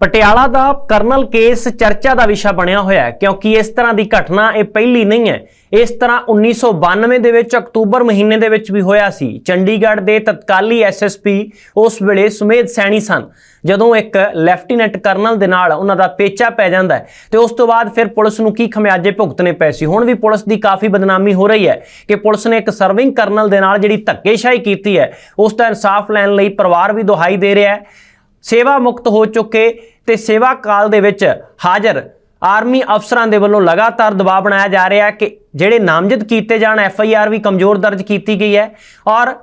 ਪਟਿਆਲਾ ਦਾ colonel case ਚਰਚਾ ਦਾ ਵਿਸ਼ਾ ਬਣਿਆ ਹੋਇਆ ਹੈ, ਕਿਉਂਕਿ ਇਸ ਤਰ੍ਹਾਂ ਦੀ ਘਟਨਾ ਇਹ ਪਹਿਲੀ ਨਹੀਂ ਹੈ। ਇਸ ਤਰ੍ਹਾਂ 1992 ਦੇ ਵਿੱਚ ਅਕਤੂਬਰ ਮਹੀਨੇ ਦੇ ਵਿੱਚ ਵੀ ਹੋਇਆ ਸੀ। ਚੰਡੀਗੜ੍ਹ ਦੇ ਤਤਕਾਲੀ ਐਸਐਸਪੀ ਉਸ ਵੇਲੇ ਸੁਮੇਧ ਸੈਣੀ ਸਨ। ਜਦੋਂ ਇੱਕ ਲੈਫਟੀਨੈਂਟ ਕਰਨਲ ਦੇ ਨਾਲ ਉਹਨਾਂ ਦਾ ਪੇਚਾ ਪੈ ਜਾਂਦਾ ਹੈ, ਤੇ ਉਸ ਤੋਂ ਬਾਅਦ ਫਿਰ ਪੁਲਿਸ ਨੂੰ ਕੀ ਖਮਿਆਜੇ ਭੁਗਤਣੇ ਪਏ ਸੀ? ਹੁਣ ਵੀ ਪੁਲਿਸ ਦੀ ਕਾਫੀ ਬਦਨਾਮੀ ਹੋ ਰਹੀ ਹੈ ਕਿ ਪੁਲਿਸ ਨੇ ਇੱਕ ਸਰਵਿੰਗ ਕਰਨਲ ਦੇ ਨਾਲ ਜਿਹੜੀ ਧੱਕੇਸ਼ਾਹੀ ਕੀਤੀ ਹੈ, ਉਸ ਦਾ ਇਨਸਾਫ ਲੈਣ ਲਈ ਪਰਿਵਾਰ ਵੀ ਦੁਹਾਈ ਦੇ ਰਿਹਾ ਹੈ। ਸੇਵਾ ਮੁਕਤ ਹੋ ਚੁੱਕੇ ਤੇ ਸੇਵਾ ਕਾਲ ਦੇ ਵਿੱਚ ਹਾਜ਼ਰ ਆਰਮੀ ਅਫਸਰਾਂ ਦੇ ਵੱਲੋਂ ਲਗਾਤਾਰ ਦਬਾਅ ਬਣਾਇਆ ਜਾ ਰਿਹਾ ਹੈ ਕਿ ਜਿਹੜੇ ਨਾਮਜ਼ਦ ਕੀਤੇ ਜਾਣ ਐਫ ਆਈ ਆਰ ਵੀ ਕਮਜ਼ੋਰ ਦਰਜ ਕੀਤੀ ਗਈ ਹੈ ਔਰ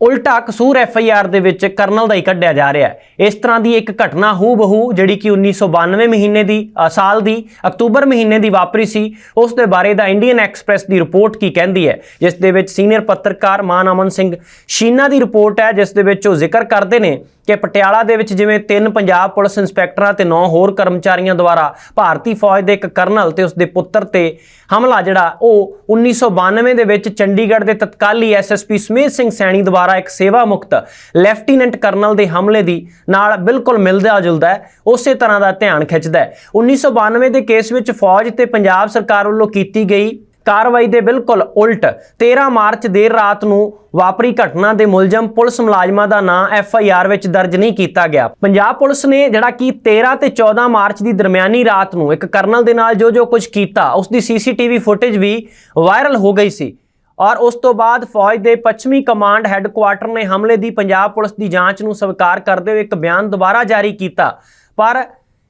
ਉਲਟਾ ਕਸੂਰ ਐਫ ਆਈ ਆਰ ਦੇ ਵਿੱਚ ਕਰਨਲ ਦਾ ਹੀ ਕੱਢਿਆ ਜਾ ਰਿਹਾ ਹੈ। ਇਸ ਤਰ੍ਹਾਂ ਦੀ ਇੱਕ ਘਟਨਾ ਹੂ ਬਹੂ ਜਿਹੜੀ ਕਿ 1992 ਮਹੀਨੇ ਦੀ ਅ, ਸਾਲ ਦੀ ਅਕਤੂਬਰ ਮਹੀਨੇ ਦੀ ਵਾਪਰੀ ਸੀ ਉਸ ਦੇ ਬਾਰੇ ਦਾ ਇੰਡੀਅਨ ਐਕਸਪ੍ਰੈਸ ਦੀ ਰਿਪੋਰਟ ਕੀ ਕਹਿੰਦੀ ਹੈ ਜਿਸ ਦੇ ਵਿੱਚ ਸੀਨੀਅਰ ਪੱਤਰਕਾਰ ਮਾਨ ਅਮਨ ਸਿੰਘ ਸ਼ੀਨਾ ਦੀ ਰਿਪੋਰਟ ਹੈ ਜਿਸ ਦੇ ਵਿੱਚ ਉਹ ਜ਼ਿਕਰ ਕਰਦੇ ਨੇ ਕਿ ਪਟਿਆਲਾ ਦੇ ਵਿੱਚ ਜਿਵੇਂ ਤਿੰਨ ਪੰਜਾਬ ਪੁਲਿਸ ਇੰਸਪੈਕਟਰਾਂ ਤੇ ਨੌ ਹੋਰ ਕਰਮਚਾਰੀਆਂ ਦੁਆਰਾ ਭਾਰਤੀ ਫੌਜ ਦੇ ਇੱਕ ਕਰਨਲ ਤੇ ਉਸਦੇ ਪੁੱਤਰ ਤੇ ਹਮਲਾ ਜਿਹੜਾ, ਉਹ 1992 ਦੇ ਵਿੱਚ ਚੰਡੀਗੜ੍ਹ ਦੇ ਤਤਕਾਲੀ ਐਸਐਸਪੀ ਸਮੇਤ ਸਿੰਘ ਸੈਣੀ ਦੁਆਰਾ ਇੱਕ ਸੇਵਾ ਮੁਕਤ ਲੈਫਟੀਨੈਂਟ ਕਰਨਲ ਦੇ ਹਮਲੇ ਦੀ ਨਾਲ ਬਿਲਕੁਲ ਮਿਲਦਾ ਜੁਲਦਾ ਹੈ, ਉਸੇ ਤਰ੍ਹਾਂ ਦਾ ਧਿਆਨ ਖਿੱਚਦਾ ਹੈ। 1992 ਦੇ ਕੇਸ ਵਿੱਚ ਫੌਜ ਤੇ ਪੰਜਾਬ ਸਰਕਾਰ ਵੱਲੋਂ ਕੀਤੀ ਗਈ ਕਾਰਵਾਈ ਦੇ ਬਿਲਕੁਲ ਉਲਟ। 13 ਮਾਰਚ ਦੇਰ ਰਾਤ ਨੂੰ ਵਾਪਰੀ ਘਟਨਾ ਦੇ ਮੁਲਜ਼ਮ ਪੁਲਿਸ ਮੁਲਾਜ਼ਮਾਂ ਦਾ ਨਾਂ ਐਫ ਆਈ ਆਰ ਵਿੱਚ ਦਰਜ ਨਹੀਂ ਕੀਤਾ ਗਿਆ। ਪੰਜਾਬ ਪੁਲਿਸ ਨੇ ਜਿਹੜਾ ਕਿ 13 ਤੇ 14 ਮਾਰਚ ਦੀ ਦਰਮਿਆਨੀ ਰਾਤ ਨੂੰ ਇੱਕ ਕਰਨਲ ਦੇ ਨਾਲ ਜੋ ਜੋ ਕੁਝ ਕੀਤਾ, ਉਸ ਦੀ ਸੀਸੀਟੀਵੀ ਫੁਟੇਜ ਵੀ ਵਾਇਰਲ ਹੋ ਗਈ ਸੀ। ਔਰ ਉਸ ਤੋਂ ਬਾਅਦ ਫੌਜ ਦੇ ਪੱਛਮੀ ਕਮਾਂਡ ਹੈੱਡਕੁਆਰਟਰ ਨੇ ਹਮਲੇ ਦੀ ਪੰਜਾਬ ਪੁਲਿਸ ਦੀ ਜਾਂਚ ਨੂੰ ਸਵੀਕਾਰ ਕਰਦੇ ਹੋਏ ਇੱਕ ਬਿਆਨ ਦੁਬਾਰਾ ਜਾਰੀ ਕੀਤਾ। ਪਰ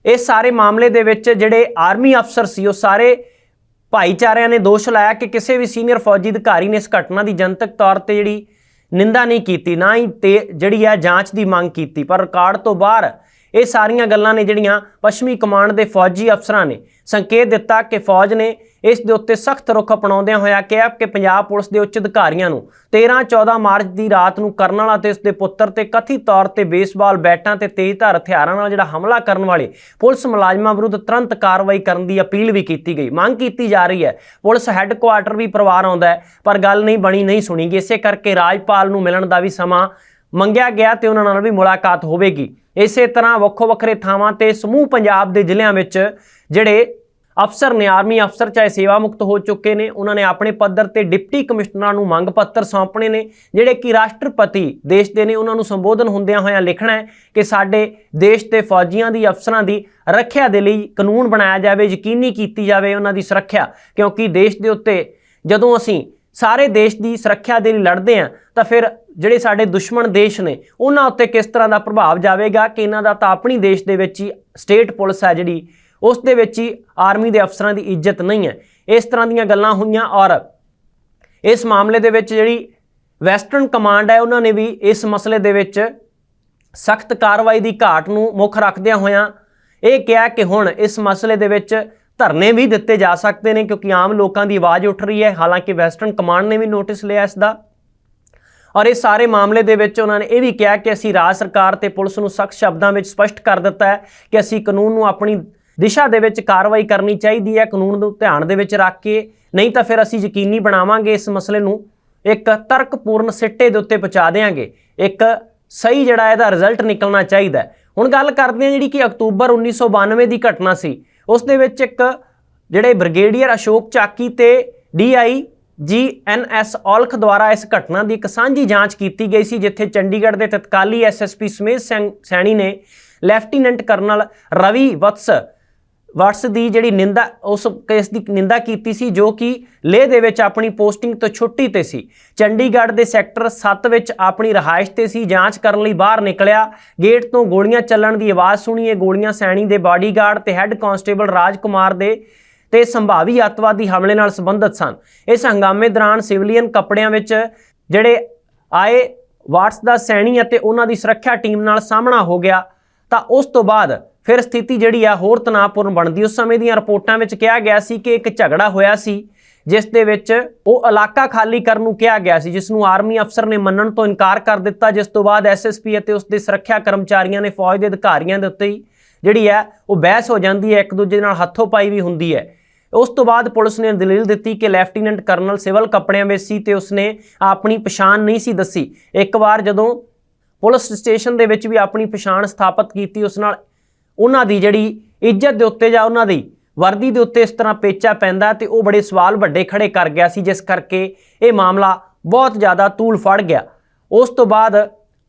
ਇਸ ਸਾਰੇ ਮਾਮਲੇ ਦੇ ਵਿੱਚ ਜਿਹੜੇ ਆਰਮੀ ਅਫਸਰ ਸੀ, ਉਹ ਸਾਰੇ ਭਾਈਚਾਰਿਆਂ ਨੇ ਦੋਸ਼ ਲਾਇਆ ਕਿ ਕਿਸੇ ਵੀ ਸੀਨੀਅਰ ਫੌਜੀ ਅਧਿਕਾਰੀ ਨੇ ਇਸ ਘਟਨਾ ਦੀ ਜਨਤਕ ਤੌਰ ਤੇ ਜਿਹੜੀ ਨਿੰਦਾ ਨਹੀਂ ਕੀਤੀ, ਨਾ ਹੀ ਤੇ ਜਿਹੜੀ ਹੈ ਜਾਂਚ ਦੀ ਮੰਗ ਕੀਤੀ। ਪਰ ਰਿਕਾਰਡ ਤੋਂ ਬਾਹਰ ਇਹ ਸਾਰੀਆਂ ਗੱਲਾਂ ਨੇ ਜਿਹੜੀਆਂ ਪੱਛਮੀ ਕਮਾਂਡ ਦੇ ਫੌਜੀ ਅਫਸਰਾਂ ਨੇ ਸੰਕੇਤ ਦਿੱਤਾ ਕਿ ਫੌਜ ਨੇ ਇਸ ਦੇ ਉੱਤੇ ਸਖਤ ਰੁਖ ਅਪਣਾਉਂਦਿਆਂ ਹੋਇਆ ਕਿਹਾ ਕਿ ਪੰਜਾਬ ਪੁਲਿਸ ਦੇ ਉੱਚ ਅਧਿਕਾਰੀਆਂ ਨੂੰ 13-14 ਮਾਰਚ ਦੀ ਰਾਤ ਨੂੰ ਕਰਨ ਵਾਲਾ ਅਤੇ ਉਸ ਦੇ ਪੁੱਤਰ ਤੇ ਕਥਿਤ ਤੌਰ ਤੇ ਬੇਸਬਾਲ ਬੈਟਾਂ ਤੇ ਤੇਜ਼ਧਾਰ ਹਥਿਆਰਾਂ ਨਾਲ ਜਿਹੜਾ ਹਮਲਾ ਕਰਨ ਵਾਲੇ ਪੁਲਿਸ ਮੁਲਾਜ਼ਮਾਂ ਵਿਰੁੱਧ ਤੁਰੰਤ ਕਾਰਵਾਈ ਕਰਨ ਦੀ ਅਪੀਲ ਵੀ ਕੀਤੀ ਗਈ। ਮੰਗ ਕੀਤੀ ਜਾ ਰਹੀ ਹੈ। ਪੁਲਿਸ ਹੈੱਡਕੁਆਰਟਰ ਵੀ ਪਰਿਵਾਰ ਆਉਂਦਾ ਹੈ, ਪਰ ਗੱਲ ਨਹੀਂ ਬਣੀ, ਨਹੀਂ ਸੁਣੀ ਗਈ ਇਸੇ ਕਰਕੇ ਰਾਜਪਾਲ ਨੂੰ ਮਿਲਣ ਦਾ ਵੀ ਸਮਾਂ ਮੰਗਿਆ ਗਿਆ ਤੇ ਉਹਨਾਂ ਨਾਲ ਵੀ ਮੁਲਾਕਾਤ ਹੋਵੇਗੀ। ਇਸੇ ਤਰ੍ਹਾਂ ਵੱਖੋ ਵੱਖਰੇ ਥਾਵਾਂ ਤੇ ਸਮੂਹ ਪੰਜਾਬ ਦੇ ਜ਼ਿਲ੍ਹਿਆਂ ਵਿੱਚ ਜਿਹੜੇ ਅਫਸਰ ਨੇ, ਆਰਮੀ ਅਫਸਰ ਚਾਹੇ ਸੇਵਾ ਮੁਕਤ ਹੋ ਚੁੱਕੇ ਨੇ, ਉਹਨਾਂ ਨੇ ਆਪਣੇ ਪੱਧਰ ਤੇ ਡਿਪਟੀ ਕਮਿਸ਼ਨਰਾਂ ਨੂੰ ਮੰਗ ਪੱਤਰ ਸੌਂਪਣੇ ਨੇ, ਜਿਹੜੇ ਕਿ ਰਾਸ਼ਟਰਪਤੀ ਦੇਸ਼ ਦੇ ਨੇ, ਉਹਨਾਂ ਨੂੰ ਸੰਬੋਧਨ ਹੁੰਦਿਆਂ ਹੋਇਆਂ ਲਿਖਣਾ ਹੈ ਕਿ ਸਾਡੇ ਦੇਸ਼ ਦੇ ਫੌਜੀਆਂ ਦੀ, ਅਫਸਰਾਂ ਦੀ ਰੱਖਿਆ ਦੇ ਲਈ ਕਾਨੂੰਨ ਬਣਾਇਆ ਜਾਵੇ, ਯਕੀਨੀ ਕੀਤੀ ਜਾਵੇ ਉਹਨਾਂ ਦੀ ਸੁਰੱਖਿਆ, ਕਿਉਂਕਿ ਦੇਸ਼ ਦੇ ਉੱਤੇ ਜਦੋਂ ਅਸੀਂ ਸਾਰੇ ਦੇਸ਼ ਦੀ ਸੁਰੱਖਿਆ ਦੇ ਲਈ ਲੜਦੇ ਹਾਂ, ਤਾਂ ਫਿਰ ਜਿਹੜੇ ਸਾਡੇ ਦੁਸ਼ਮਣ ਦੇਸ਼ ਨੇ, ਉਹਨਾਂ ਉੱਤੇ ਕਿਸ ਤਰ੍ਹਾਂ ਦਾ ਪ੍ਰਭਾਵ ਜਾਵੇਗਾ ਕਿ ਇਹਨਾਂ ਦਾ ਤਾਂ ਆਪਣੀ ਦੇਸ਼ ਦੇ ਵਿੱਚ ਹੀ ਸਟੇਟ ਪੁਲਿਸ ਹੈ ਜਿਹੜੀ ਉਸ ਦੇ ਵਿੱਚ ਹੀ ਆਰਮੀ ਦੇ ਅਫਸਰਾਂ ਦੀ ਇੱਜ਼ਤ ਨਹੀਂ ਹੈ। ਇਸ ਤਰ੍ਹਾਂ ਦੀਆਂ ਗੱਲਾਂ ਹੋਈਆਂ ਔਰ ਇਸ ਮਾਮਲੇ ਦੇ ਵਿੱਚ ਜਿਹੜੀ ਵੈਸਟਰਨ ਕਮਾਂਡ ਹੈ, ਉਹਨਾਂ ਨੇ ਵੀ ਇਸ ਮਸਲੇ ਦੇ ਵਿੱਚ ਸਖਤ ਕਾਰਵਾਈ ਦੀ ਘਾਟ ਨੂੰ ਮੁੱਖ ਰੱਖਦਿਆਂ ਹੋਇਆਂ ਇਹ ਕਿਹਾ ਕਿ ਹੁਣ ਇਸ ਮਸਲੇ ਦੇ ਵਿੱਚ ਧਰਨੇ ਵੀ ਦਿੱਤੇ ਜਾ ਸਕਦੇ ਨੇ ਕਿਉਂਕਿ ਆਮ ਲੋਕਾਂ ਦੀ ਆਵਾਜ਼ ਉੱਠ ਰਹੀ ਹੈ। ਹਾਲਾਂਕਿ ਵੈਸਟਰਨ ਕਮਾਂਡ ਨੇ ਵੀ ਨੋਟਿਸ ਲਿਆ ਇਸ ਦਾ। ਔਰ ਇਹ ਸਾਰੇ ਮਾਮਲੇ ਦੇ ਵਿੱਚ ਉਹਨਾਂ ਨੇ ਇਹ ਵੀ ਕਿਹਾ ਕਿ ਅਸੀਂ ਰਾਜ ਸਰਕਾਰ ਤੇ ਪੁਲਿਸ ਨੂੰ ਸਖਤ ਸ਼ਬਦਾਂ ਵਿੱਚ ਸਪਸ਼ਟ ਕਰ ਦਿੱਤਾ ਹੈ ਕਿ ਅਸੀਂ ਕਾਨੂੰਨ ਨੂੰ ਆਪਣੀ ਦਿਸ਼ਾ ਦੇ ਵਿੱਚ ਕਾਰਵਾਈ ਕਰਨੀ ਚਾਹੀਦੀ ਹੈ, ਕਾਨੂੰਨ ਨੂੰ ਧਿਆਨ ਦੇ ਵਿੱਚ ਰੱਖ ਕੇ, ਨਹੀਂ ਤਾਂ ਫਿਰ ਅਸੀਂ ਯਕੀਨੀ ਬਣਾਵਾਂਗੇ ਇਸ ਮਸਲੇ ਨੂੰ, ਇੱਕ ਤਰਕਪੂਰਨ ਸਿੱਟੇ ਦੇ ਉੱਤੇ ਪਹੁੰਚਾ ਦੇਵਾਂਗੇ ਇੱਕ ਸਹੀ ਜਿਹੜਾ ਇਹਦਾ ਰਿਜ਼ਲਟ ਨਿਕਲਣਾ ਚਾਹੀਦਾ ਹੁਣ ਗੱਲ ਕਰਦੇ ਹਾਂ ਜਿਹੜੀ ਕਿ ਅਕਤੂਬਰ 1992 ਦੀ ਘਟਨਾ ਸੀ, ਉਸ ਦੇ ਵਿੱਚ ਇੱਕ ਜਿਹੜੇ ਬ੍ਰਿਗੇਡੀਅਰ ਅਸ਼ੋਕ ਚਾਕੀ ਤੇ ਡੀਆਈ ਜੀਐਨਐਸ ਔਲਖ ਦੁਆਰਾ ਇਸ ਘਟਨਾ ਦੀ ਇੱਕ ਸਾਂਝੀ ਜਾਂਚ ਕੀਤੀ ਗਈ ਸੀ, ਜਿੱਥੇ ਚੰਡੀਗੜ੍ਹ ਦੇ ਤਤਕਾਲੀ ਐਸਐਸਪੀ ਸਮੇਤ ਸਿੰਘ ਸੈਣੀ ਨੇ ਲੈਫਟੀਨੈਂਟ ਕਰਨਲ ਰਵੀ ਵਤਸ ਵਟਸ ਦੀ ਜਿਹੜੀ ਨਿੰਦਾ, ਉਸ ਕੇਸ ਦੀ ਨਿੰਦਾ ਕੀਤੀ ਸੀ, ਜੋ ਕਿ ਲੇਹ ਦੇ ਵਿੱਚ ਆਪਣੀ ਪੋਸਟਿੰਗ ਤੋਂ ਛੁੱਟੀ ਤੇ ਸੀ। ਚੰਡੀਗੜ੍ਹ ਦੇ ਸੈਕਟਰ 7 ਵਿੱਚ ਆਪਣੀ ਰਹਾਇਸ਼ ਤੇ ਸੀ, ਜਾਂਚ ਕਰਨ ਲਈ ਬਾਹਰ ਨਿਕਲਿਆ। ਗੇਟ ਤੋਂ ਗੋਲੀਆਂ ਚੱਲਣ ਦੀ ਆਵਾਜ਼ ਸੁਣੀ, ਇਹ ਗੋਲੀਆਂ ਸੈਣੀ ਦੇ ਬਾਡੀਗਾਰਡ ਤੇ ਹੈੱਡ ਕਾਂਸਟੇਬਲ ਰਾਜਕੁਮਾਰ ਦੇ ਤੇ ਸੰਭਾਵੀ ਅੱਤਵਾਦੀ ਹਮਲੇ ਨਾਲ ਸੰਬੰਧਿਤ ਸਨ। ਇਸ ਹੰਗਾਮੇ ਦੌਰਾਨ ਸਿਵਲੀਅਨ ਕੱਪੜਿਆਂ ਵਿੱਚ ਜਿਹੜੇ ਆਏ ਵਾਟਸ ਦਾ ਸੈਣੀ ਅਤੇ ਉਹਨਾਂ ਦੀ ਸੁਰੱਖਿਆ ਟੀਮ ਨਾਲ ਸਾਹਮਣਾ ਹੋ ਗਿਆ, ਤਾਂ ਉਸ ਤੋਂ ਬਾਅਦ ਫਿਰ ਸਥਿਤੀ ਜਿਹੜੀ ਆ ਹੋਰ ਤਣਾਅਪੂਰਨ ਬਣਦੀ। ਉਸ ਸਮੇਂ ਦੀਆਂ ਰਿਪੋਰਟਾਂ ਵਿੱਚ ਕਿਹਾ ਗਿਆ ਸੀ ਕਿ ਇੱਕ ਝਗੜਾ ਹੋਇਆ ਸੀ, ਜਿਸ ਦੇ ਵਿੱਚ ਉਹ ਇਲਾਕਾ ਖਾਲੀ ਕਰਨ ਨੂੰ ਕਿਹਾ ਗਿਆ ਸੀ, ਜਿਸ ਨੂੰ ਆਰਮੀ ਅਫਸਰ ਨੇ ਮੰਨਣ ਤੋਂ ਇਨਕਾਰ ਕਰ ਦਿੱਤਾ। ਜਿਸ ਤੋਂ ਬਾਅਦ ਐਸਐਸਪੀ ਅਤੇ ਉਸ ਦੇ ਸੁਰੱਖਿਆ ਕਰਮਚਾਰੀਆਂ ਨੇ ਫੌਜ ਦੇ ਅਧਿਕਾਰੀਆਂ ਦੇ ਉੱਤੇ ਹੀ ਜਿਹੜੀ ਹੈ ਉਹ ਬਹਿਸ ਹੋ ਜਾਂਦੀ ਹੈ, ਇੱਕ ਦੂਜੇ ਨਾਲ ਹੱਥੋਂ ਪਾਈ ਵੀ ਹੁੰਦੀ ਹੈ। ਉਸ ਤੋਂ ਬਾਅਦ ਪੁਲਿਸ ਨੇ ਦਲੀਲ ਦਿੱਤੀ ਕਿ ਲੈਫਟੀਨੈਂਟ ਕਰਨਲ ਸਿਵਲ ਕੱਪੜਿਆਂ ਵਿੱਚ ਸੀ ਤੇ ਉਸਨੇ ਆਪਣੀ ਪਛਾਣ ਨਹੀਂ ਸੀ ਦੱਸੀ। ਇੱਕ ਵਾਰ ਜਦੋਂ ਪੁਲਿਸ ਸਟੇਸ਼ਨ ਦੇ ਵਿੱਚ ਵੀ ਆਪਣੀ ਪਛਾਣ ਸਥਾਪਿਤ ਕੀਤੀ, ਉਸ ਨਾਲ ਉਹਨਾਂ ਦੀ ਜਿਹੜੀ ਇੱਜ਼ਤ ਦੇ ਉੱਤੇ ਜਾਂ ਉਹਨਾਂ ਦੀ ਵਰਦੀ ਦੇ ਉੱਤੇ ਇਸ ਤਰ੍ਹਾਂ ਪੇਚਾ ਪੈਂਦਾ ਤੇ ਉਹ ਬੜੇ ਸਵਾਲ ਵੱਡੇ ਖੜੇ ਕਰ ਗਿਆ ਸੀ, ਜਿਸ ਕਰਕੇ ਇਹ ਮਾਮਲਾ ਬਹੁਤ ਜ਼ਿਆਦਾ ਤੂਲ ਫੜ ਗਿਆ। ਉਸ ਤੋਂ ਬਾਅਦ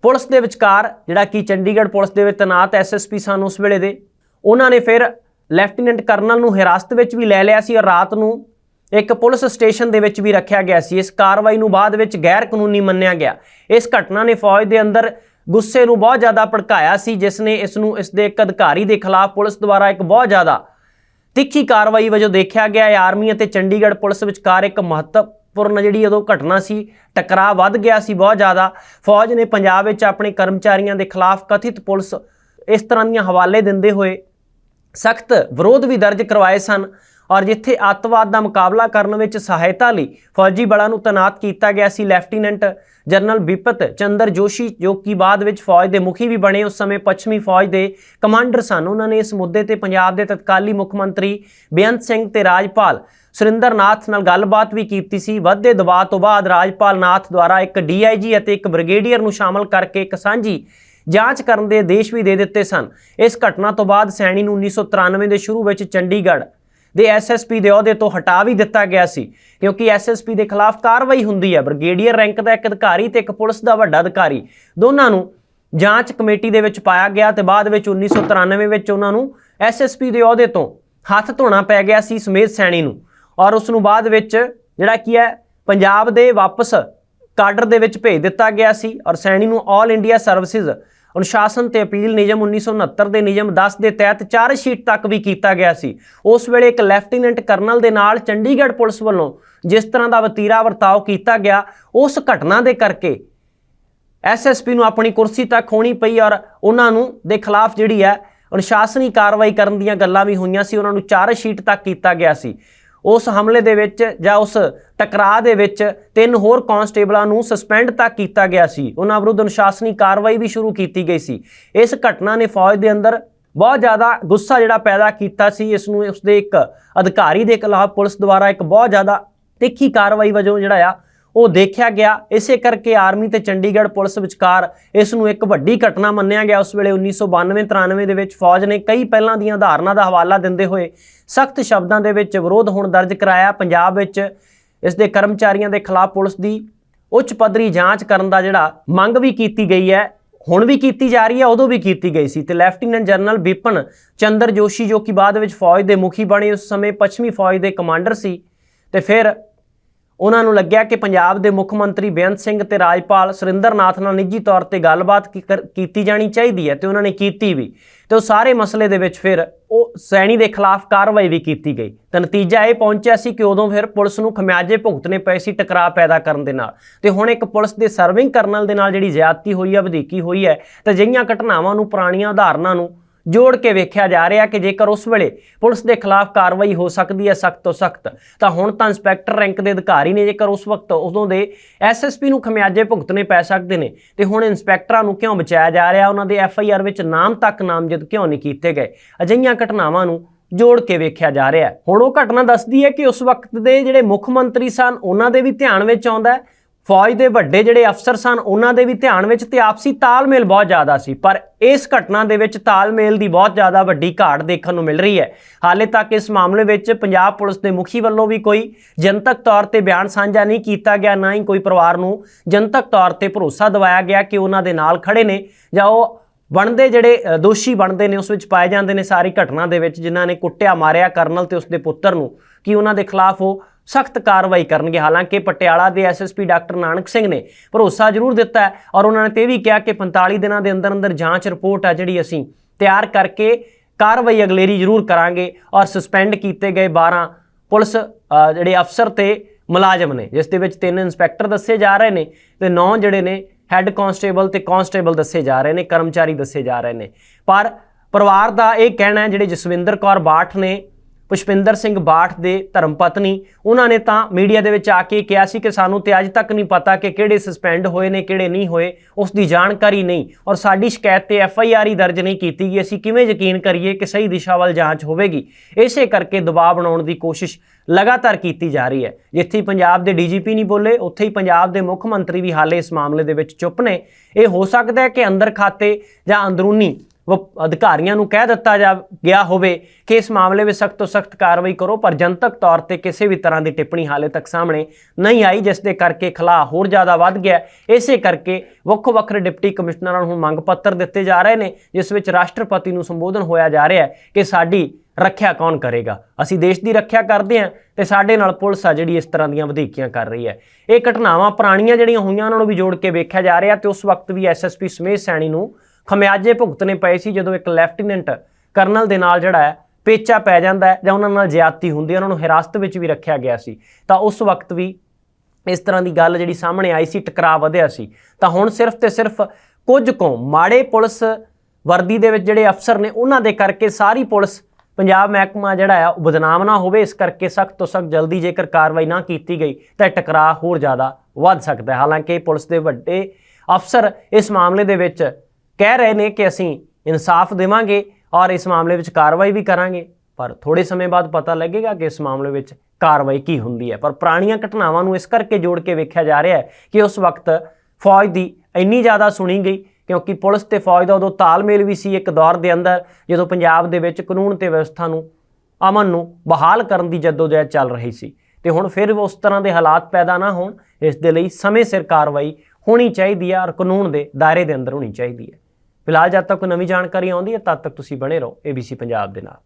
ਪੁਲਿਸ ਦੇ ਵਿਚਕਾਰ ਜਿਹੜਾ ਕਿ ਚੰਡੀਗੜ੍ਹ ਪੁਲਿਸ ਦੇ ਵਿੱਚ ਤੈਨਾਤ ਐਸਐਸਪੀ ਸਨ ਉਸ ਵੇਲੇ ਦੇ, ਉਹਨਾਂ ਨੇ ਫਿਰ ਲੈਫਟੀਨੈਂਟ ਕਰਨਲ ਨੂੰ ਹਿਰਾਸਤ ਵਿੱਚ ਵੀ ਲੈ ਲਿਆ ਸੀ ਔਰ ਰਾਤ ਨੂੰ ਇੱਕ ਪੁਲਿਸ ਸਟੇਸ਼ਨ ਦੇ ਵਿੱਚ ਵੀ ਰੱਖਿਆ ਗਿਆ ਸੀ। ਇਸ ਕਾਰਵਾਈ ਨੂੰ ਬਾਅਦ ਵਿੱਚ ਗੈਰ ਕਾਨੂੰਨੀ ਮੰਨਿਆ ਗਿਆ। ਇਸ ਘਟਨਾ ਨੇ ਫੌਜ ਦੇ ਅੰਦਰ ਗੁੱਸੇ ਨੂੰ ਬਹੁਤ ਜ਼ਿਆਦਾ ਭੜਕਾਇਆ ਸੀ ਜਿਸ ਨੇ ਇਸ ਨੂੰ ਇਸ ਦੇ ਇੱਕ ਅਧਿਕਾਰੀ ਦੇ ਖਿਲਾਫ ਪੁਲਿਸ ਦੁਆਰਾ ਇੱਕ ਬਹੁਤ ਜ਼ਿਆਦਾ ਤਿੱਖੀ ਕਾਰਵਾਈ ਵਜੋਂ ਦੇਖਿਆ ਗਿਆ। ਹੈ ਆਰਮੀ ਅਤੇ ਚੰਡੀਗੜ੍ਹ ਪੁਲਿਸ ਵਿਚਕਾਰ ਇੱਕ ਮਹੱਤਵਪੂਰਨ ਜਿਹੜੀ ਉਦੋਂ ਘਟਨਾ ਸੀ, ਟਕਰਾਅ ਵੱਧ ਗਿਆ ਸੀ ਬਹੁਤ ਜ਼ਿਆਦਾ। ਫੌਜ ਨੇ ਪੰਜਾਬ ਵਿੱਚ ਆਪਣੇ ਕਰਮਚਾਰੀਆਂ ਦੇ ਖਿਲਾਫ ਕਥਿਤ ਪੁਲਿਸ ਇਸ ਤਰ੍ਹਾਂ ਦੀਆਂ ਹਵਾਲੇ ਦਿੰਦੇ ਹੋਏ ਸਖਤ ਵਿਰੋਧ ਵੀ ਦਰਜ ਕਰਵਾਏ ਸਨ। ਔਰ ਜਿੱਥੇ ਅੱਤਵਾਦ ਦਾ ਮੁਕਾਬਲਾ ਕਰਨ ਵਿੱਚ ਸਹਾਇਤਾ ਲਈ ਫੌਜੀ ਬਲਾਂ ਨੂੰ ਤੈਨਾਤ ਕੀਤਾ ਗਿਆ ਸੀ ਲੈਫਟੀਨੈਂਟ ਜਨਰਲ ਬਿਪਤ ਚੰਦਰ ਜੋਸ਼ੀ, ਜੋ ਕਿ ਬਾਅਦ ਵਿੱਚ ਫੌਜ ਦੇ ਮੁਖੀ ਵੀ ਬਣੇ ਉਸ ਸਮੇਂ ਪੱਛਮੀ ਫੌਜ ਦੇ ਕਮਾਂਡਰ ਸਨ। ਉਹਨਾਂ ਨੇ ਇਸ ਮੁੱਦੇ ਤੇ ਪੰਜਾਬ ਦੇ ਤਤਕਾਲੀ ਮੁੱਖ ਮੰਤਰੀ ਬੇਅੰਤ ਸਿੰਘ ਤੇ ਰਾਜਪਾਲ ਸੁਰਿੰਦਰ ਨਾਥ ਨਾਲ ਗੱਲਬਾਤ ਵੀ ਕੀਤੀ ਸੀ। ਵੱਧਦੇ ਦਬਾਅ ਤੋਂ ਬਾਅਦ ਰਾਜਪਾਲ ਨਾਥ ਦੁਆਰਾ ਇੱਕ ਡੀਆਈਜੀ ਅਤੇ ਇੱਕ ਬ੍ਰਿਗੇਡੀਅਰ ਨੂੰ ਸ਼ਾਮਲ ਕਰਕੇ ਇੱਕ ਸਾਂਝੀ ਜਾਂਚ ਕਰਨ ਦੇ ਆਦੇਸ਼ ਵੀ ਦੇ ਦਿੱਤੇ ਸਨ। ਇਸ ਘਟਨਾ ਤੋਂ ਬਾਅਦ ਸੈਣੀ ਨੂੰ 1993 ਦੇ ਸ਼ੁਰੂ ਵਿੱਚ ਚੰਡੀਗੜ੍ਹ ਦੇ ਐਸਐਸਪੀ ਦੇ ਅਹੁਦੇ ਤੋਂ ਹਟਾ ਵੀ ਦਿੱਤਾ ਗਿਆ ਸੀ, ਕਿਉਂਕਿ ਐਸਐਸਪੀ ਦੇ ਖਿਲਾਫ ਕਾਰਵਾਈ ਹੁੰਦੀ ਹੈ। ਬ੍ਰਿਗੇਡੀਅਰ ਰੈਂਕ ਦਾ ਇੱਕ ਅਧਿਕਾਰੀ ਤੇ ਇੱਕ ਪੁਲਿਸ ਦਾ ਵੱਡਾ ਅਧਿਕਾਰੀ। ਦੋਨਾਂ ਨੂੰ ਜਾਂਚ ਕਮੇਟੀ ਦੇ ਵਿੱਚ ਪਾਇਆ ਗਿਆ ਤੇ ਬਾਅਦ ਵਿੱਚ 1993 ਵਿੱਚ ਉਹਨਾਂ ਨੂੰ ਐਸਐਸਪੀ ਦੇ ਅਹੁਦੇ ਤੋਂ ਹੱਥ ਧੋਣਾ ਪੈ ਗਿਆ ਸੀ ਸਮੇਤ ਸੈਣੀ ਨੂੰ। ਔਰ ਉਸ ਨੂੰ ਬਾਅਦ ਵਿੱਚ ਜਿਹੜਾ ਕੀ ਹੈ, ਪੰਜਾਬ ਦੇ ਵਾਪਸ ਕਾਡਰ ਦੇ ਵਿੱਚ ਭੇਜ ਦਿੱਤਾ ਗਿਆ ਸੀ ਔਰ ਸੈਣੀ ਨੂੰ ਆਲ ਇੰਡੀਆ ਸਰਵਿਸਿਜ਼ ਅਨੁਸ਼ਾਸਨ ਤੇ ਅਪੀਲ ਨਿਯਮ 1969 ਦੇ ਨਿਯਮ 10 ਦੇ ਤਹਿਤ ਚਾਰਜ ਸ਼ੀਟ ਤੱਕ ਵੀ ਕੀਤਾ ਗਿਆ ਸੀ। ਉਸ ਵੇਲੇ ਇੱਕ ਲੈਫਟੀਨੈਂਟ ਕਰਨਲ ਦੇ ਨਾਲ ਚੰਡੀਗੜ੍ਹ ਪੁਲਿਸ ਵੱਲੋਂ ਜਿਸ ਤਰ੍ਹਾਂ ਦਾ ਵਤੀਰਾ ਵਰਤਾਓ ਕੀਤਾ ਗਿਆ, ਉਸ ਘਟਨਾ ਦੇ ਕਰਕੇ ਐਸਐਸਪੀ ਨੂੰ ਆਪਣੀ ਕੁਰਸੀ ਤੱਕ ਹੋਣੀ ਪਈ ਔਰ ਉਹਨਾਂ ਨੂੰ ਦੇ ਖਿਲਾਫ ਜਿਹੜੀ ਹੈ ਅਨੁਸ਼ਾਸਨੀ ਕਾਰਵਾਈ ਕਰਨ ਦੀਆਂ ਗੱਲਾਂ ਵੀ ਹੋਈਆਂ ਸੀ। ਉਹਨਾਂ ਨੂੰ ਚਾਰਜ ਸ਼ੀਟ ਤੱਕ ਕੀਤਾ ਗਿਆ ਸੀ। ਉਸ ਹਮਲੇ ਦੇ ਵਿੱਚ ਜਾਂ ਉਸ ਟਕਰਾਅ ਦੇ ਵਿੱਚ ਤਿੰਨ ਹੋਰ ਕਾਂਸਟੇਬਲਾਂ ਨੂੰ ਸਸਪੈਂਡ ਤੱਕ ਕੀਤਾ ਗਿਆ ਸੀ। ਉਹਨਾਂ ਵਿਰੁੱਧ ਅਨੁਸ਼ਾਸਨੀ ਕਾਰਵਾਈ ਵੀ ਸ਼ੁਰੂ ਕੀਤੀ ਗਈ ਸੀ। ਇਸ ਘਟਨਾ ਨੇ ਫੌਜ ਦੇ ਅੰਦਰ ਬਹੁਤ ਜ਼ਿਆਦਾ ਗੁੱਸਾ ਜਿਹੜਾ ਪੈਦਾ ਕੀਤਾ ਸੀ। ਇਸ ਨੂੰ ਉਸ ਦੇ ਇੱਕ ਅਧਿਕਾਰੀ ਦੇ ਖਿਲਾਫ ਪੁਲਿਸ ਦੁਆਰਾ ਇੱਕ ਬਹੁਤ ਜ਼ਿਆਦਾ ਤਿੱਖੀ ਕਾਰਵਾਈ ਵਜੋਂ ਜਿਹੜਾ ਆ ਉਹ ਦੇਖਿਆ ਗਿਆ। ਇਸੇ ਕਰਕੇ ਆਰਮੀ ਤੇ ਚੰਡੀਗੜ੍ਹ ਪੁਲਿਸ ਵਿਚਕਾਰ ਇਸ ਨੂੰ ਇੱਕ ਵੱਡੀ ਘਟਨਾ ਮੰਨਿਆ ਗਿਆ। ਉਸ ਵੇਲੇ 1992-93 ਦੇ ਵਿੱਚ ਫੌਜ ਨੇ ਕਈ ਪਹਿਲਾਂ ਦੀਆਂ ਉਦਾਹਰਨਾਂ ਦਾ ਹਵਾਲਾ ਦਿੰਦੇ ਹੋਏ ਸਖਤ ਸ਼ਬਦਾਂ ਦੇ ਵਿੱਚ ਵਿਰੋਧ ਹੁਣ ਦਰਜ ਕਰਾਇਆ। ਪੰਜਾਬ ਵਿੱਚ ਇਸ ਦੇ ਕਰਮਚਾਰੀਆਂ ਦੇ ਖਿਲਾਫ ਪੁਲਿਸ ਦੀ ਉੱਚ ਪੱਧਰੀ ਜਾਂਚ ਕਰਨ ਦਾ ਜਿਹੜਾ ਮੰਗ ਵੀ ਕੀਤੀ ਗਈ ਹੈ, ਹੁਣ ਵੀ ਕੀਤੀ ਜਾ ਰਹੀ ਹੈ, ਉਦੋਂ ਵੀ ਕੀਤੀ ਗਈ ਸੀ। ਤੇ ਲੈਫਟੀਨੈਂਟ ਜਨਰਲ ਬਿਪਨ ਚੰਦਰ ਜੋਸ਼ੀ ਜੋ ਕਿ ਬਾਅਦ ਵਿੱਚ ਫੌਜ ਦੇ ਮੁਖੀ ਬਣੇ, ਉਸ ਸਮੇਂ ਪੱਛਮੀ ਫੌਜ ਦੇ ਕਮਾਂਡਰ ਸੀ। ਤੇ ਫਿਰ ਉਹਨਾਂ ਨੂੰ ਲੱਗਿਆ ਕਿ ਪੰਜਾਬ ਦੇ ਮੁੱਖ ਮੰਤਰੀ ਬੇਅੰਤ ਸਿੰਘ ਤੇ ਰਾਜਪਾਲ ਸੁਰਿੰਦਰਨਾਥ ਨਾਲ ਨਿੱਜੀ ਤੌਰ ਤੇ ਗੱਲਬਾਤ ਕੀ- ਕਰ- ਕੀਤੀ ਜਾਣੀ ਚਾਹੀਦੀ ਹੈ ਤੇ ਉਹਨਾਂ ਨੇ ਕੀਤੀ ਵੀ। ਤੇ ਉਹ ਸਾਰੇ ਮਸਲੇ ਦੇ ਵਿੱਚ ਫਿਰ ਉਹ ਸੈਣੀ ਦੇ ਖਿਲਾਫ ਕਾਰਵਾਈ ਵੀ ਕੀਤੀ ਗਈ। ਤਾਂ ਨਤੀਜਾ ਇਹ ਪਹੁੰਚਿਆ ਸੀ ਕਿ ਉਦੋਂ ਫਿਰ ਪੁਲਿਸ ਨੂੰ ਖਮਿਆਜੇ ਭੁਗਤਣੇ ਪਏ ਸੀ ਟਕਰਾਅ ਪੈਦਾ ਕਰਨ ਦੇ ਨਾਲ। ਤੇ ਹੁਣ ਇੱਕ ਪੁਲਿਸ ਦੇ ਸਰਵਿੰਗ ਕਰਨਲ ਦੇ ਨਾਲ ਜਿਹੜੀ ਜ਼ਿਆਦਤੀ ਹੋਈ ਹੈ ਵਧੀਕੀ ਹੋਈ ਹੈ, ਤਾਂ ਜਿਹੀਆਂ ਘਟਨਾਵਾਂ ਨੂੰ, ਪੁਰਾਣੀਆਂ ਉਦਾਹਰਨਾਂ ਨੂੰ ਜੋੜ ਕੇ ਵੇਖਿਆ ਜਾ ਰਿਹਾ ਕਿ ਜੇਕਰ ਉਸ ਵੇਲੇ ਪੁਲਿਸ ਦੇ ਖਿਲਾਫ ਕਾਰਵਾਈ ਹੋ ਸਕਦੀ ਹੈ ਸਖਤ ਤੋਂ ਸਖਤ, ਤਾਂ ਹੁਣ ਤਾਂ ਇੰਸਪੈਕਟਰ ਰੈਂਕ ਦੇ ਅਧਿਕਾਰੀ ਨੇ ਜੇਕਰ ਉਸ ਵਕਤ ਉਦੋਂ ਦੇ ਐਸਐਸਪੀ ਨੂੰ ਖਮਿਆਜੇ ਭੁਗਤਣੇ ਪੈ ਸਕਦੇ ਨੇ, ਤੇ ਹੁਣ ਇੰਸਪੈਕਟਰਾਂ ਨੂੰ ਕਿਉਂ ਬਚਾਇਆ ਜਾ ਰਿਹਾ? ਉਹਨਾਂ ਦੇ ਐਫਆਈਆਰ ਵਿੱਚ ਨਾਮ ਤੱਕ ਨਾਮਜ਼ਦ ਕਿਉਂ ਨਹੀਂ ਕੀਤੇ ਗਏ? ਅਜਿਹੀਆਂ ਘਟਨਾਵਾਂ ਨੂੰ ਜੋੜ ਕੇ ਵੇਖਿਆ ਜਾ ਰਿਹਾ ਹੁਣ ਉਹ ਘਟਨਾ ਦੱਸਦੀ ਹੈ ਕਿ ਉਸ ਵਕਤ ਦੇ ਜਿਹੜੇ ਮੁੱਖ ਮੰਤਰੀ ਸਨ, ਉਹਨਾਂ ਦੇ ਵੀ ਧਿਆਨ ਵਿੱਚ ਆਉਂਦਾ ਹੈ। ਫੌਜ ਦੇ ਵੱਡੇ ਜਿਹੜੇ ਅਫਸਰ ਸਨ, ਉਹਨਾਂ ਦੇ ਵੀ ਧਿਆਨ ਵਿੱਚ ਤੇ ਆਪਸੀ ਤਾਲਮੇਲ ਬਹੁਤ ਜ਼ਿਆਦਾ ਸੀ। ਪਰ ਇਸ ਘਟਨਾ ਦੇ ਵਿੱਚ ਤਾਲਮੇਲ ਦੀ ਬਹੁਤ ਜ਼ਿਆਦਾ ਵੱਡੀ ਘਾਟ ਦੇਖਣ ਨੂੰ ਮਿਲ ਰਹੀ ਹੈ। ਹਾਲੇ ਤੱਕ ਇਸ ਮਾਮਲੇ ਵਿੱਚ ਪੰਜਾਬ ਪੁਲਿਸ ਦੇ ਮੁਖੀ ਵੱਲੋਂ ਵੀ ਕੋਈ ਜਨਤਕ ਤੌਰ ਤੇ ਬਿਆਨ ਸਾਂਝਾ ਨਹੀਂ ਕੀਤਾ ਗਿਆ, ਨਾ ਹੀ ਕੋਈ ਪਰਿਵਾਰ ਨੂੰ ਜਨਤਕ ਤੌਰ ਤੇ ਭਰੋਸਾ ਦਿਵਾਇਆ ਗਿਆ ਕਿ ਉਹਨਾਂ ਦੇ ਨਾਲ ਖੜੇ ਨੇ ਜਾਂ ਉਹ ਬਣਦੇ ਜਿਹੜੇ ਦੋਸ਼ੀ ਬਣਦੇ ਨੇ, ਉਸ ਵਿੱਚ ਪਾਏ ਜਾਂਦੇ ਨੇ ਸਾਰੀ ਘਟਨਾ ਦੇ ਵਿੱਚ, ਜਿਨ੍ਹਾਂ ਨੇ ਕੁੱਟਿਆ, ਮਾਰਿਆ ਕਰਨਲ ਤੇ ਉਸਦੇ ਪੁੱਤਰ ਨੂੰ, ਕਿ ਉਹਨਾਂ ਦੇ ਖਿਲਾਫ ਉਹ ਸਖਤ ਕਾਰਵਾਈ ਕਰਨਗੇ। ਹਾਲਾਂਕਿ ਪਟਿਆਲਾ ਦੇ ਐਸਐਸਪੀ ਡਾਕਟਰ ਨਾਨਕ ਸਿੰਘ ਨੇ ਭਰੋਸਾ ਜ਼ਰੂਰ ਦਿੱਤਾ ਹੈ ਔਰ ਉਹਨਾਂ ਨੇ ਤੇ ਵੀ ਕਿਹਾ ਕਿ 45 ਦਿਨਾਂ ਦੇ ਅੰਦਰ ਅੰਦਰ ਜਾਂਚ ਰਿਪੋਰਟ ਆ ਜਿਹੜੀ ਅਸੀਂ ਤਿਆਰ ਕਰਕੇ ਕਾਰਵਾਈ ਅਗਲੇਰੀ ਜ਼ਰੂਰ ਕਰਾਂਗੇ ਔਰ ਸਸਪੈਂਡ ਕੀਤੇ ਗਏ 12 ਪੁਲਿਸ ਜਿਹੜੇ ਅਫਸਰ ਤੇ ਮੁਲਾਜ਼ਮ ਨੇ, ਜਿਸ ਦੇ ਵਿੱਚ ਤਿੰਨ ਇੰਸਪੈਕਟਰ ਦੱਸੇ ਜਾ ਰਹੇ ਨੇ ਤੇ ਨੌ ਜਿਹੜੇ ਨੇ ਹੈੱਡ ਕਾਂਸਟੇਬਲ ਤੇ ਕਾਂਸਟੇਬਲ ਦੱਸੇ ਜਾ ਰਹੇ ਨੇ, ਕਰਮਚਾਰੀ ਦੱਸੇ ਜਾ ਰਹੇ ਨੇ। ਪਰ ਪਰਿਵਾਰ ਦਾ ਇਹ ਕਹਿਣਾ ਹੈ, ਜਿਹੜੇ ਜਸਵਿੰਦਰ ਕੌਰ ਬਾਠ ਨੇ ਪੁਸ਼ਪਿੰਦਰ ਸਿੰਘ ਬਾਠ ਦੇ ਧਰਮ ਪਤਨੀ ਉਹਨਾਂ ਨੇ ਤਾਂ ਮੀਡੀਆ ਦੇ ਵਿੱਚ ਆ ਕੇ ਕਿਹਾ ਸੀ ਕਿ ਸਾਨੂੰ ਤੇ ਅੱਜ ਤੱਕ ਨਹੀਂ ਪਤਾ ਕਿ ਕਿਹੜੇ ਸਸਪੈਂਡ ਹੋਏ ਨੇ, ਕਿਹੜੇ ਨਹੀਂ ਹੋਏ। ਉਸ ਦੀ ਜਾਣਕਾਰੀ ਨਹੀਂ। ਔਰ ਸਾਡੀ ਸ਼ਿਕਾਇਤ ਤੇ ਐਫ ਆਈ ਆਰ ਹੀ ਦਰਜ ਨਹੀਂ ਕੀਤੀ ਗਈ। ਅਸੀਂ ਕਿਵੇਂ ਯਕੀਨ ਕਰੀਏ ਕਿ ਸਹੀ ਦਿਸ਼ਾ ਵੱਲ ਜਾਂਚ ਹੋਵੇਗੀ? ਇਸੇ ਕਰਕੇ ਦਬਾਅ ਬਣਾਉਣ ਦੀ ਕੋਸ਼ਿਸ਼ ਲਗਾਤਾਰ ਕੀਤੀ ਜਾ ਰਹੀ ਹੈ। ਜਿੱਥੇ ਪੰਜਾਬ ਦੇ ਡੀਜੀਪੀ ਨਹੀਂ ਬੋਲੇ, ਉੱਥੇ ਹੀ ਪੰਜਾਬ ਦੇ ਮੁੱਖ ਮੰਤਰੀ ਵੀ ਹਾਲੇ ਇਸ ਮਾਮਲੇ ਦੇ ਵਿੱਚ ਚੁੱਪ ਨੇ। ਇਹ ਹੋ ਸਕਦਾ ਹੈ ਕਿ ਅੰਦਰ ਖਾਤੇ ਜਾਂ ਅੰਦਰੂਨੀ ਅਧਿਕਾਰੀਆਂ ਨੂੰ ਕਹਿ ਦਿੱਤਾ ਜਾ ਗਿਆ ਹੋਵੇ ਕਿ ਇਸ ਮਾਮਲੇ ਵਿੱਚ ਸਖਤ ਤੋਂ ਸਖਤ ਕਾਰਵਾਈ ਕਰੋ, ਪਰ ਜਨਤਕ ਤੌਰ ਤੇ ਕਿਸੇ ਵੀ ਤਰ੍ਹਾਂ ਦੀ ਟਿੱਪਣੀ ਹਾਲੇ ਤੱਕ ਸਾਹਮਣੇ ਨਹੀਂ ਆਈ, ਜਿਸ ਦੇ ਕਰਕੇ ਖਲਾਅ ਹੋਰ ਜ਼ਿਆਦਾ ਵੱਧ ਗਿਆ ਇਸੇ ਕਰਕੇ ਵੱਖੋ ਵੱਖਰੇ ਡਿਪਟੀ ਕਮਿਸ਼ਨਰਾਂ ਨੂੰ ਮੰਗ ਪੱਤਰ ਦਿੱਤੇ ਜਾ ਰਹੇ ਨੇ, ਜਿਸ ਵਿੱਚ ਰਾਸ਼ਟਰਪਤੀ ਨੂੰ ਸੰਬੋਧਨ ਹੋਇਆ ਜਾ ਰਿਹਾ ਹੈ ਕਿ ਸਾਡੀ ਰੱਖਿਆ ਕੌਣ ਕਰੇਗਾ। ਅਸੀਂ ਦੇਸ਼ ਦੀ ਰੱਖਿਆ ਕਰਦੇ ਹਾਂ ਤੇ ਸਾਡੇ ਨਾਲ ਪੁਲਿਸ ਆ ਜਿਹੜੀ ਇਸ ਤਰ੍ਹਾਂ ਦੀਆਂ ਵਧੀਕੀਆਂ ਕਰ ਰਹੀ ਹੈ। ਇਹ ਘਟਨਾਵਾਂ ਪੁਰਾਣੀਆਂ ਜਿਹੜੀਆਂ ਹੋਈਆਂ, ਉਹਨਾਂ ਨੂੰ ਵੀ ਜੋੜ ਕੇ ਵੇਖਿਆ ਜਾ ਰਿਹਾ ਤੇ ਉਸ ਵਕਤ ਵੀ ਐਸਐਸਪੀ ਸਮੇਤ ਸੈਣੀ ਨੂੰ ਖਮਿਆਜੇ ਭੁਗਤਣੇ ਪਏ ਸੀ ਜਦੋਂ ਇੱਕ ਲੈਫਟੀਨੈਂਟ ਕਰਨਲ ਦੇ ਨਾਲ ਜਿਹੜਾ ਹੈ ਪੇਚਾ ਪੈ ਜਾਂਦਾ ਹੈ ਜਾਂ ਉਹਨਾਂ ਨਾਲ ਜ਼ਿਆਦਤੀ ਹੁੰਦੀ ਹੈ, ਉਹਨਾਂ ਨੂੰ ਹਿਰਾਸਤ ਵਿੱਚ ਵੀ ਰੱਖਿਆ ਗਿਆ ਸੀ। ਤਾਂ ਉਸ ਵਕਤ ਵੀ ਇਸ ਤਰ੍ਹਾਂ ਦੀ ਗੱਲ ਜਿਹੜੀ ਸਾਹਮਣੇ ਆਈ ਸੀ, ਟਕਰਾਅ ਵਧਿਆ ਸੀ। ਤਾਂ ਹੁਣ ਸਿਰਫ ਤੇ ਸਿਰਫ ਕੁਝ ਕੋ ਮਾੜੇ ਪੁਲਿਸ ਵਰਦੀ ਦੇ ਵਿੱਚ ਜਿਹੜੇ ਅਫਸਰ ਨੇ, ਉਹਨਾਂ ਦੇ ਕਰਕੇ ਸਾਰੀ ਪੁਲਿਸ ਪੰਜਾਬ ਮਹਿਕਮਾ ਜਿਹੜਾ ਆ ਉਹ ਬਦਨਾਮ ਨਾ ਹੋਵੇ। ਇਸ ਕਰਕੇ ਸਖਤ ਤੋਂ ਸਖਤ ਜਲਦੀ ਜੇਕਰ ਕਾਰਵਾਈ ਨਾ ਕੀਤੀ ਗਈ, ਤਾਂ ਇਹ ਟਕਰਾਅ ਹੋਰ ਜ਼ਿਆਦਾ ਵੱਧ ਸਕਦਾ ਹੈ। ਹਾਲਾਂਕਿ ਪੁਲਿਸ ਦੇ ਵੱਡੇ ਅਫਸਰ ਇਸ ਮਾਮਲੇ ਦੇ ਵਿੱਚ ਕਹਿ ਰਹੇ ਨੇ ਕਿ ਅਸੀਂ ਇਨਸਾਫ ਦੇਵਾਂਗੇ ਔਰ ਇਸ ਮਾਮਲੇ ਵਿੱਚ ਕਾਰਵਾਈ ਵੀ ਕਰਾਂਗੇ। ਪਰ ਥੋੜੇ ਸਮੇਂ ਬਾਅਦ ਪਤਾ ਲੱਗੇਗਾ ਕਿ ਇਸ ਮਾਮਲੇ ਵਿੱਚ ਕਾਰਵਾਈ ਕੀ ਹੁੰਦੀ ਹੈ। ਪਰ ਪੁਰਾਣੀਆਂ ਘਟਨਾਵਾਂ ਨੂੰ ਇਸ ਕਰਕੇ ਜੋੜ ਕੇ ਵੇਖਿਆ ਜਾ ਰਿਹਾ ਹੈ ਕਿ ਉਸ ਵਕਤ ਫੌਜ ਦੀ ਇੰਨੀ ਜ਼ਿਆਦਾ ਸੁਣੀ ਗਈ, ਕਿਉਂਕਿ ਪੁਲਿਸ ਤੇ ਫੌਜ ਦਾ ਉਦੋਂ ਤਾਲਮੇਲ ਵੀ ਸੀ ਇੱਕ ਦੌਰ ਦੇ ਅੰਦਰ, ਜਦੋਂ ਪੰਜਾਬ ਦੇ ਵਿੱਚ ਕਾਨੂੰਨ ਤੇ ਵਿਵਸਥਾ ਨੂੰ, ਅਮਨ ਨੂੰ ਬਹਾਲ ਕਰਨ ਦੀ ਜਦੋਜਹਿਦ ਚੱਲ ਰਹੀ ਸੀ। ਤੇ ਹੁਣ ਫਿਰ ਉਸ ਤਰ੍ਹਾਂ ਦੇ ਹਾਲਾਤ ਪੈਦਾ ਨਾ ਹੋਣ, ਇਸ ਦੇ ਲਈ ਸਮੇਂ ਸਿਰ ਕਾਰਵਾਈ ਹੋਣੀ ਚਾਹੀਦੀ ਹੈ ਔਰ ਕਾਨੂੰਨ ਦੇ ਦਾਇਰੇ ਦੇ ਅੰਦਰ ਹੋਣੀ ਚਾਹੀਦੀ ਹੈ। ਫਿਲਹਾਲ ਜਦ ਤੱਕ ਕੋਈ ਨਵੀਂ ਜਾਣਕਾਰੀ ਆਉਂਦੀ ਹੈ, ਤਦ ਤੱਕ ਤੁਸੀਂ ਬਣੇ ਰਹੋ ABC ਪੰਜਾਬ ਦੇ ਨਾਲ।